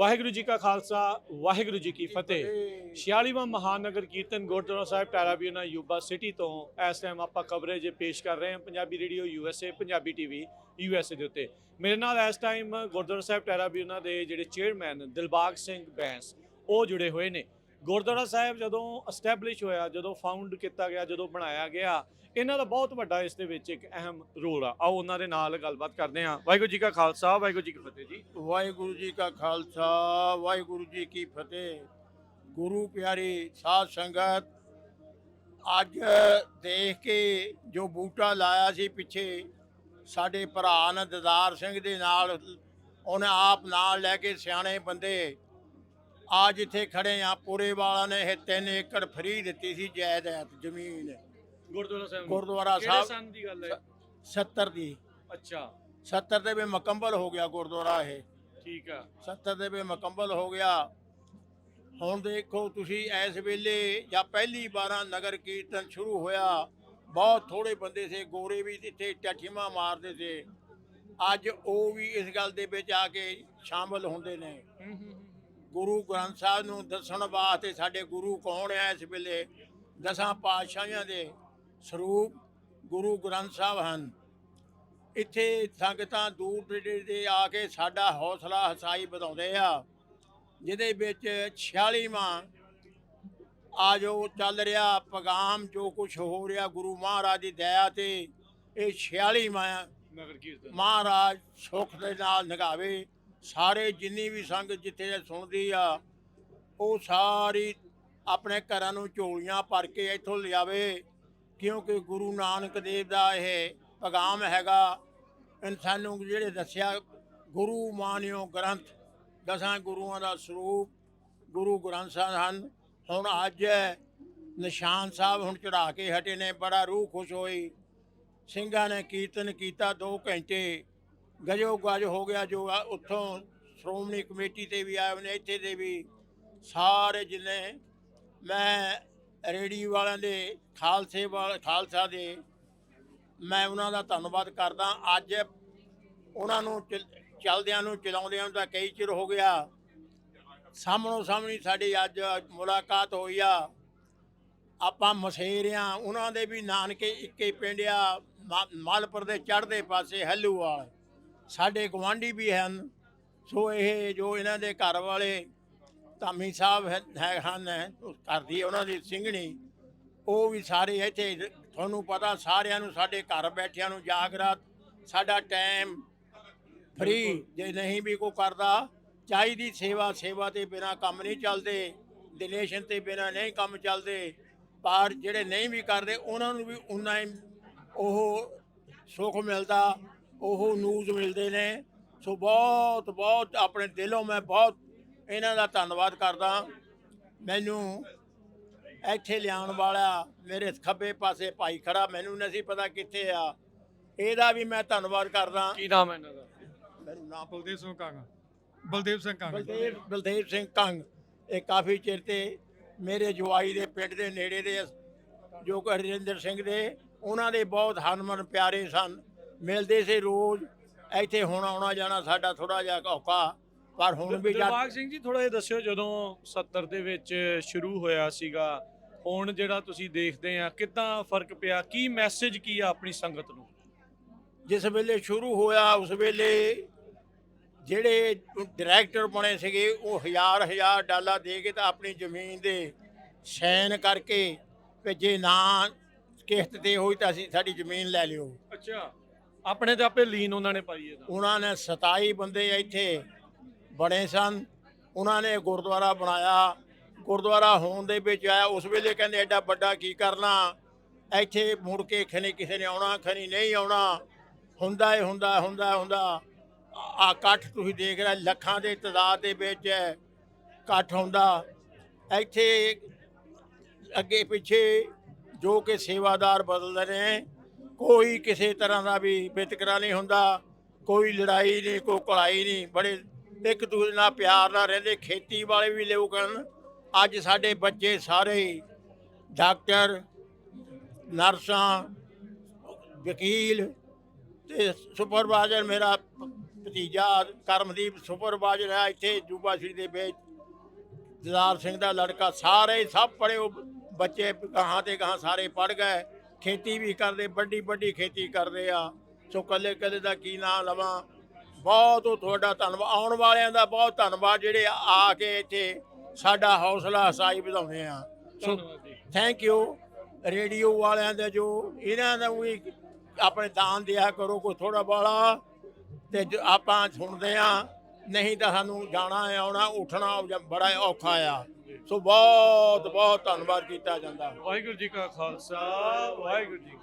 ਵਾਹਿਗੁਰੂ ਜੀ ਕਾ ਖਾਲਸਾ, ਵਾਹਿਗੁਰੂ ਜੀ ਕੀ ਫਤਿਹ। 46ਵਾਂ ਮਹਾਨਗਰ ਕੀਰਤਨ gurdwara Sahib Tierra Buena Yuba City ਤੋਂ ਇਸ ਟਾਈਮ ਆਪਾਂ ਕਵਰੇਜ ਪੇਸ਼ ਕਰ ਰਹੇ ਹਾਂ Punjabi radio USA Punjabi TV USA ਦੇ ਉੱਤੇ। ਮੇਰੇ ਨਾਲ ਇਸ ਟਾਈਮ ਗੁਰਦੁਆਰਾ ਸਾਹਿਬ ਟੈਰਾਬੀਨਾ ਦੇ ਜਿਹੜੇ ਚੇਅਰਮੈਨ ਦਿਲਬਾਗ ਸਿੰਘ ਬੈਂਸ, ਉਹ ਜੁੜੇ ਹੋਏ ਨੇ। ਗੁਰਦੁਆਰਾ ਸਾਹਿਬ ਜਦੋਂ ਅਸਟੈਬਲਿਸ਼ ਹੋਇਆ, ਜਦੋਂ ਫਾਊਂਡ ਕੀਤਾ ਗਿਆ, ਜਦੋਂ ਬਣਾਇਆ ਗਿਆ, ਇਹਨਾਂ ਦਾ ਬਹੁਤ ਵੱਡਾ ਇਸ ਦੇ ਵਿੱਚ ਇੱਕ ਅਹਿਮ ਰੋਲ ਆ। ਆਓ ਉਹਨਾਂ ਦੇ ਨਾਲ ਗੱਲਬਾਤ ਕਰਦੇ ਹਾਂ। ਵਾਹਿਗੁਰੂ ਜੀ ਕਾ ਖਾਲਸਾ, ਵਾਹਿਗੁਰੂ ਜੀ ਕੀ ਫਤਿਹ ਜੀ। ਵਾਹਿਗੁਰੂ ਜੀ ਕਾ ਖਾਲਸਾ, ਵਾਹਿਗੁਰੂ ਜੀ ਕੀ ਫਤਿਹ। ਗੁਰੂ ਪਿਆਰੀ ਸਾਧ ਸੰਗਤ, ਅੱਜ ਦੇਖ ਕੇ ਜੋ ਬੂਟਾ ਲਾਇਆ ਸੀ ਪਿੱਛੇ, ਸਾਡੇ ਭਰਾ ਨੇ ਦਦਾਰ ਸਿੰਘ ਦੇ ਨਾਲ, ਉਹਨੇ ਆਪ ਨਾਲ ਲੈ ਕੇ ਸਿਆਣੇ ਬੰਦੇ ਆ ਜਿੱਥੇ ਖੜੇ ਆ ਪੂਰੇ ਵਾਲਾ ਨੇ ਇਹ 3 ਏਕੜ ਫਰੀ ਦਿੱਤੀ ਸੀ ਜਾਇਦਾਦ ਜ਼ਮੀਨ। ਗੁਰਦੁਆਰਾ ਸਾਹਿਬ ਨੂੰ। ਗੁਰਦੁਆਰਾ ਕਿਹੜੇ ਸਾਹਿਬ ਸੰਨ ਦੀ ਗੱਲ ਹੈ? 70 ਦੀ। ਅੱਛਾ। 70 ਦੇ ਵੀ ਮੁਕੰਮਲ ਹੋ ਗਿਆ ਗੁਰਦੁਆਰਾ ਇਹ। ਠੀਕ ਆ। 70 ਦੇ ਵੀ ਮੁਕੰਮਲ ਹੋ ਗਿਆ। ਹੁਣ ਦੇਖੋ ਤੁਸੀਂ ਇਸ ਵੇਲੇ ਜਾਂ ਪਹਿਲੀ ਵਾਰਾਂ ਨਗਰ ਕੀਰਤਨ ਸ਼ੁਰੂ ਹੋਇਆ। ਬਹੁਤ ਥੋੜੇ ਬੰਦੇ ਸੀ ਗੋਰੇ ਵੀ ਇੱਥੇ ਟੱਠੀਆਂ ਮਾਰਦੇ ਸੀ। ਅੱਜ ਉਹ ਵੀ ਇਸ ਗੱਲ ਦੇ ਵਿੱਚ ਆ ਕੇ ਸ਼ਾਮਲ ਹੁੰਦੇ ਨੇ। ਗੁਰੂ ਗ੍ਰੰਥ ਸਾਹਿਬ ਨੂੰ ਦੱਸਣ ਵਾਸਤੇ ਸਾਡੇ ਗੁਰੂ ਕੌਣ ਹੈ ਇਸ ਵੇਲੇ? ਦਸਾਂ ਪਾਤਸ਼ਾਹਾਂ ਦੇ ਸਰੂਪ ਗੁਰੂ ਗ੍ਰੰਥ ਸਾਹਿਬ ਹਨ। ਇੱਥੇ ਸੰਗਤਾਂ ਦੂਰ ਨੇੜੇ ਦੇ ਆ ਕੇ ਸਾਡਾ ਹੌਸਲਾ ਹਸਾਈ ਵਧਾਉਂਦੇ ਆ। ਜਿਹਦੇ ਵਿੱਚ 46ਵਾਂ ਆ ਜੋ ਚੱਲ ਰਿਹਾ ਪੈਗਾਮ ਜੋ ਕੁਝ ਹੋ ਰਿਹਾ ਗੁਰੂ ਮਹਾਰਾਜ ਦੀ ਦਇਆ ਤੇ ਇਹ 46ਵਾਂ ਨਗਰ ਕੀਰਤਨ। ਮਹਾਰਾਜ ਸੁਖ ਦੇ ਨਾਲ ਨਗਾਵੇ। ਸਾਰੇ ਜਿੰਨੀ ਵੀ ਸੰਗਤ ਜਿੱਥੇ ਸੁਣਦੀ ਆ, ਉਹ ਸਾਰੀ ਆਪਣੇ ਘਰਾਂ ਨੂੰ ਝੋਲੀਆਂ ਭਰ ਕੇ ਇੱਥੋਂ ਲਿਆਵੇ, ਕਿਉਂਕਿ ਗੁਰੂ ਨਾਨਕ ਦੇਵ ਦਾ ਇਹ ਪੈਗਾਮ ਹੈਗਾ। ਇਨਸਾਨੂੰ ਜਿਹੜੇ ਦੱਸਿਆ, ਗੁਰੂ ਮਾਨਿਓ ਗ੍ਰੰਥ, ਦਸਾਂ ਗੁਰੂਆਂ ਦਾ ਸਰੂਪ, ਗੁਰੂ ਗ੍ਰੰਥ ਸਾਹਿਬ ਹਨ। ਹੁਣ ਅੱਜ ਨਿਸ਼ਾਨ ਸਾਹਿਬ ਹੁਣ ਚੜਾ ਕੇ ਹਟੇ ਨੇ, ਬੜਾ ਰੂਹ ਖੁਸ਼ ਹੋਈ। ਸਿੰਘਾਂ ਨੇ ਕੀਰਤਨ ਕੀਤਾ 2 ਘੰਟੇ। ਗਜੋ ਗਜ ਹੋ ਗਿਆ ਜੋ ਆ, ਉੱਥੋਂ ਸ਼੍ਰੋਮਣੀ ਕਮੇਟੀ ਤੇ ਵੀ ਆਏ ਨੇ, ਇੱਥੇ ਦੇ ਵੀ ਸਾਰੇ ਜਿੰਨੇ ਮੈਂ ਰੇੜੀ ਵਾਲਿਆਂ ਦੇ, ਖਾਲਸੇ ਵਾਲ, ਖਾਲਸਾ ਦੇ, ਮੈਂ ਉਹਨਾਂ ਦਾ ਧੰਨਵਾਦ ਕਰਦਾ। ਅੱਜ ਉਹਨਾਂ ਨੂੰ ਚਲ- ਚਲਦਿਆਂ ਨੂੰ ਚਲਾਉਂਦਿਆਂ ਨੂੰ ਤਾਂ ਕਈ ਚਿਰ ਹੋ ਗਿਆ। ਸਾਹਮਣੋ ਸਾਹਮਣੀ ਸਾਡੀ ਅੱਜ ਮੁਲਾਕਾਤ ਹੋਈ ਆ। ਆਪਾਂ ਮਸੇਰਿਆਂ ਉਹਨਾਂ ਦੇ ਵੀ ਨਾਨਕੇ ਇੱਕੇ ਪਿੰਡ ਆ, ਮਾ- ਮਾਲਪੁਰ ਦੇ ਚੜ੍ਹਦੇ ਪਾਸੇ ਹੱਲੂਵਾਲ। ਸਾਡੇ ਗਵਾਂਢੀ ਵੀ ਹਨ। ਸੋ ਇਹ ਜੋ ਇਹਨਾਂ ਦੇ ਘਰ ਵਾਲੇ ਧਾਮੀ ਸਾਹਿਬ ਹੈ ਹੈ- ਹਨ ਘਰ ਦੀ ਉਹਨਾਂ ਦੀ ਸਿੰਘਣੀ, ਉਹ ਵੀ ਸਾਰੇ ਇੱਥੇ ਤੁਹਾਨੂੰ ਪਤਾ ਸਾਰਿਆਂ ਨੂੰ ਸਾਡੇ ਘਰ ਬੈਠਿਆਂ ਨੂੰ ਜਾਗਰਾਤ, ਸਾਡਾ ਟਾਈਮ ਫ੍ਰੀ ਜੇ ਨਹੀਂ ਵੀ ਕੋ ਕਰਦਾ, ਚਾਹੀਦੀ ਸੇਵਾ ਸੇਵਾ ਤੇ ਬਿਨਾ ਕੰਮ ਨਹੀਂ ਚੱਲਦੇ ਡੋਨੇਸ਼ਨ ਤੇ ਬਿਨਾ ਨਹੀਂ ਕੰਮ ਚੱਲਦੇ, ਪਰ ਜਿਹੜੇ ਨਹੀਂ ਵੀ ਕਰਦੇ, ਉਹਨਾਂ ਨੂੰ ਵੀ ਉਨਾ ਹੀ ਉਹ ਸੁੱਖ ਮਿਲਦਾ। ਉਹ ਨਿਊਜ਼ ਮਿਲਦੇ ਨੇ। ਸੋ ਬਹੁਤ ਬਹੁਤ ਆਪਣੇ ਦਿਲੋਂ ਮੈਂ ਬਹੁਤ ਇਹਨਾਂ ਦਾ ਧੰਨਵਾਦ ਕਰਦਾ। ਮੈਨੂੰ ਇੱਥੇ ਲਿਆਉਣ ਵਾਲਾ ਮੇਰੇ ਖੱਬੇ ਪਾਸੇ ਭਾਈ ਖੜਾ ਮੈਨੂੰ ਨਹੀਂ ਸੀ ਪਤਾ ਕਿੱਥੇ ਆ। ਇਹਦਾ ਵੀ ਮੈਂ ਧੰਨਵਾਦ ਕਰਦਾ। ਕੀ ਨਾਮ ਹੈ ਇਹਨਾਂ ਦਾ? ਮੈਨੂੰ ਨਾਮ ਬਲਦੇਵ ਸਿੰਘ ਕੰਗ ਬਲਦੇਵ ਸਿੰਘ ਕੰਗ। ਬਲਦੇਵ ਬਲਦੇਵ ਸਿੰਘ ਕੰਗ। ਇਹ ਕਾਫੀ ਚਿਰ ਤੇ ਮੇਰੇ ਜਵਾਈ ਦੇ ਪਿੰਡ ਦੇ ਨੇੜੇ ਦੇ ਜੋ ਕਿ ਹਰਿੰਦਰ ਸਿੰਘ ਦੇ ਉਹਨਾਂ ਦੇ ਬਹੁਤ ਹਰਮਨ ਪਿਆਰੇ ਸਨ। ਮਿਲਦੇ ਸੀ ਰੋਜ਼ ਇੱਥੇ ਹੁਣ ਆਉਣਾ ਜਾਣਾ ਸਾਡਾ ਥੋੜਾ ਜਿਹਾ ਔਖਾ ਪਰ ਹੁਣ ਵੀ ਦਿਲਬਾਗ ਸਿੰਘ ਜੀ ਥੋੜਾ ਜਿਹਾ ਦੱਸਿਓ ਜਦੋਂ 70 ਦੇ ਵਿੱਚ ਸ਼ੁਰੂ ਹੋਇਆ ਸੀਗਾ ਹੁਣ ਜਿਹੜਾ ਤੁਸੀਂ ਦੇਖਦੇ ਆ ਕਿੱਦਾਂ ਫ਼ਰਕ ਪਿਆ ਕੀ ਮੈਸੇਜ ਕੀ ਆ ਆਪਣੀ ਸੰਗਤ ਨੂੰ? ਜਿਸ ਵੇਲੇ ਸ਼ੁਰੂ ਹੋਇਆ ਉਸ ਵੇਲੇ ਜਿਹੜੇ ਡਾਇਰੈਕਟਰ ਬਣੇ ਸੀਗੇ ਉਹ ਹਜ਼ਾਰ ਹਜ਼ਾਰ ਡਾਲਰ ਦੇ ਕੇ ਤਾਂ ਆਪਣੀ ਜ਼ਮੀਨ ਦੇ ਸਾਈਨ ਕਰਕੇ ਵੀ ਜੇ ਨਾ ਕਿਸ਼ਤ ਤੇ ਹੋਈ ਤਾਂ ਅਸੀਂ ਸਾਡੀ ਜ਼ਮੀਨ ਲੈ ਲਿਓ। ਅੱਛਾ। ਆਪਣੇ ਤੇ ਆਪੇ ਲੀਨ ਉਹਨਾਂ ਨੇ ਪਾਈ ਇਹਦਾ। ਉਹਨਾਂ ਨੇ 27 ਬੰਦੇ ਇੱਥੇ ਬਣੇ ਸਨ। ਉਹਨਾਂ ਨੇ ਗੁਰਦੁਆਰਾ ਬਣਾਇਆ। ਗੁਰਦੁਆਰਾ ਹੋਣ ਦੇ ਵਿੱਚ ਆਇਆ। ਉਸ ਵੇਲੇ ਕਹਿੰਦੇ ਐਡਾ ਵੱਡਾ ਕੀ ਕਰਨਾ? ਇੱਥੇ ਮੁੜ ਕੇ ਖਨੀ ਕਿਸੇ ਨੇ ਆਉਣਾ ਖਨੀ ਨਹੀਂ ਆਉਣਾ। ਹੁੰਦਾ ਹੀ ਹੁੰਦਾ ਹੁੰਦਾ ਹੁੰਦਾ ਆ ਇਕੱਠ ਤੁਸੀਂ ਦੇਖ ਰਹੇ ਲੱਖਾਂ ਦੇ ਤਦਾਦ ਦੇ ਵਿੱਚ ਇਕੱਠ ਹੁੰਦਾ। ਇੱਥੇ ਅੱਗੇ ਪਿੱਛੇ ਜੋ ਕਿ ਸੇਵਾਦਾਰ ਬਦਲਦੇ ਨੇ ਕੋਈ ਕਿਸੇ ਤਰ੍ਹਾਂ ਦਾ ਵੀ ਵਿਤਕਰਾ ਨਹੀਂ ਹੁੰਦਾ, ਕੋਈ ਲੜਾਈ ਨਹੀਂ, ਕੋਈ ਕੜਾਈ ਨਹੀਂ, ਬੜੇ ਇੱਕ ਦੂਜੇ ਨਾਲ ਪਿਆਰ ਨਾਲ ਰਹਿੰਦੇ ਖੇਤੀ ਵਾਲੇ ਵੀ ਲੋਕ ਹਨ ਅੱਜ ਸਾਡੇ ਬੱਚੇ ਸਾਰੇ ਡਾਕਟਰ, ਨਰਸਾਂ, ਵਕੀਲ ਤੇ ਸੁਪਰਵਾਈਜ਼ਰ ਮੇਰਾ ਭਤੀਜਾ ਕਰਮਦੀਪ ਸੁਪਰਵਾਈਜ਼ਰ ਹੈ, ਇੱਥੇ ਜੂਬਾ ਸ਼੍ਰੀ ਦੇ ਵਿੱਚ। ਜਲਾਲ ਸਿੰਘ ਦਾ ਲੜਕਾ ਸਾਰੇ ਸਭ ਪੜ੍ਹੇ, ਉਹ ਬੱਚੇ ਗਾਹਾਂ ਤੇ ਗਾਹਾਂ ਸਾਰੇ ਪੜ ਗਏ। ਖੇਤੀ ਵੀ ਕਰਦੇ ਵੱਡੀ ਵੱਡੀ ਖੇਤੀ ਕਰਦੇ ਆ। ਸੋ ਕੱਲੇ ਕੱਲੇ ਦਾ ਕੀ ਨਾਂ ਲਵਾਂ? ਬਹੁਤ ਉਹ ਤੁਹਾਡਾ ਧੰਨਵਾਦ। ਆਉਣ ਵਾਲਿਆਂ ਦਾ ਬਹੁਤ ਧੰਨਵਾਦ ਜਿਹੜੇ ਆ ਕੇ ਇੱਥੇ ਸਾਡਾ ਹੌਸਲਾ ਅਫਜ਼ਾਈ ਵਧਾਉਂਦੇ ਆ। ਸੋ ਥੈਂਕ ਯੂ ਰੇਡੀਓ ਵਾਲਿਆਂ ਦਾ ਜੋ ਇਹਨਾਂ ਦਾ ਵੀ ਆਪਣੇ ਦਾਨ ਦਿਆ ਕਰੋ ਕੋਈ ਥੋੜਾ ਬਾਲਾ ਤੇ ਜੋ ਆਪਾਂ ਸੁਣਦੇ ਆ ਨਹੀਂ ਤਾਂ ਸਾਨੂੰ ਜਾਣਾ ਆਉਣਾ ਉੱਠਣਾ ਬੜਾ ਔਖਾ ਆ। ਸੋ ਬਹੁਤ ਬਹੁਤ ਧੰਨਵਾਦ ਕੀਤਾ ਜਾਂਦਾ। ਵਾਹਿਗੁਰੂ ਜੀ ਕਾ ਖਾਲਸਾ ਵਾਹਿਗੁਰੂ ਜੀ